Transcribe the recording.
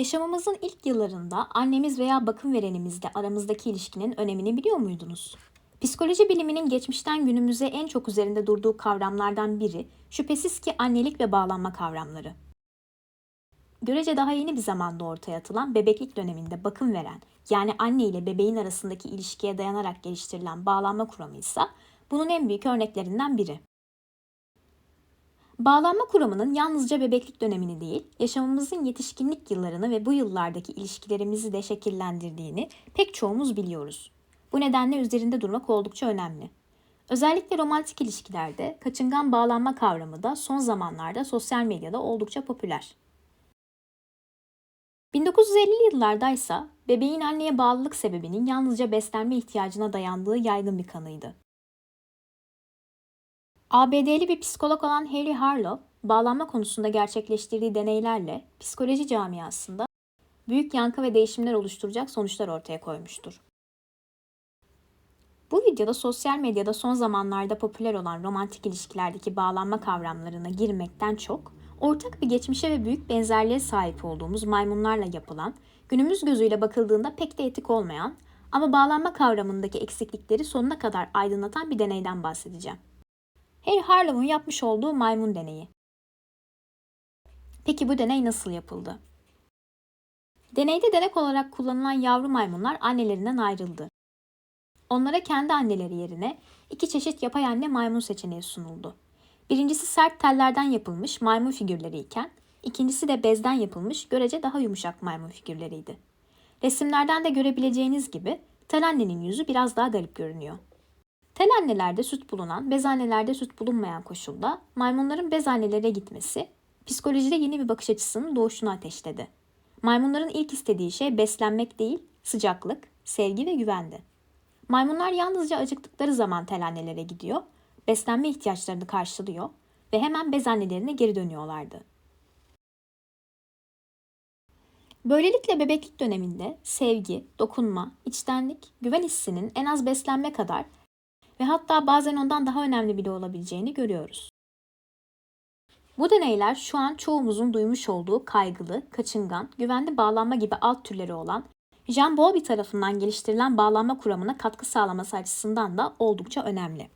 Yaşamımızın ilk yıllarında annemiz veya bakım verenimizle aramızdaki ilişkinin önemini biliyor muydunuz? Psikoloji biliminin geçmişten günümüze en çok üzerinde durduğu kavramlardan biri şüphesiz ki annelik ve bağlanma kavramları. Görece daha yeni bir zamanda ortaya atılan bebeklik döneminde bakım veren yani anne ile bebeğin arasındaki ilişkiye dayanarak geliştirilen bağlanma kuramı ise bunun en büyük örneklerinden biri. Bağlanma kuramının yalnızca bebeklik dönemini değil, yaşamımızın yetişkinlik yıllarını ve bu yıllardaki ilişkilerimizi de şekillendirdiğini pek çoğumuz biliyoruz. Bu nedenle üzerinde durmak oldukça önemli. Özellikle romantik ilişkilerde kaçıngan bağlanma kavramı da son zamanlarda sosyal medyada oldukça popüler. 1950'li yıllardaysa bebeğin anneye bağlılık sebebinin yalnızca beslenme ihtiyacına dayandığı yaygın bir kanıydı. ABD'li bir psikolog olan Harry Harlow, bağlanma konusunda gerçekleştirdiği deneylerle psikoloji camiasında büyük yankı ve değişimler oluşturacak sonuçlar ortaya koymuştur. Bu videoda sosyal medyada son zamanlarda popüler olan romantik ilişkilerdeki bağlanma kavramlarına girmekten çok, ortak bir geçmişe ve büyük benzerliğe sahip olduğumuz maymunlarla yapılan, günümüz gözüyle bakıldığında pek de etik olmayan ama bağlanma kavramındaki eksiklikleri sonuna kadar aydınlatan bir deneyden bahsedeceğim. Harry Harlow'un yapmış olduğu maymun deneyi. Peki bu deney nasıl yapıldı? Deneyde denek olarak kullanılan yavru maymunlar annelerinden ayrıldı. Onlara kendi anneleri yerine iki çeşit yapay anne maymun seçeneği sunuldu. Birincisi sert tellerden yapılmış maymun figürleri iken, ikincisi de bezden yapılmış görece daha yumuşak maymun figürleriydi. Resimlerden de görebileceğiniz gibi tel annenin yüzü biraz daha garip görünüyor. Tel annelerde süt bulunan, bez süt bulunmayan koşulda maymunların bez gitmesi psikolojide yeni bir bakış açısının doğuşunu ateşledi. Maymunların ilk istediği şey beslenmek değil, sıcaklık, sevgi ve güvendi. Maymunlar yalnızca acıktıkları zaman tel annelere gidiyor, beslenme ihtiyaçlarını karşılıyor ve hemen bez geri dönüyorlardı. Böylelikle bebeklik döneminde sevgi, dokunma, içtenlik, güven hissinin en az beslenme kadar ve hatta bazen ondan daha önemli bile olabileceğini görüyoruz. Bu deneyler şu an çoğumuzun duymuş olduğu kaygılı, kaçıngan, güvenli bağlanma gibi alt türleri olan Jean Bowlby tarafından geliştirilen bağlanma kuramına katkı sağlaması açısından da oldukça önemli.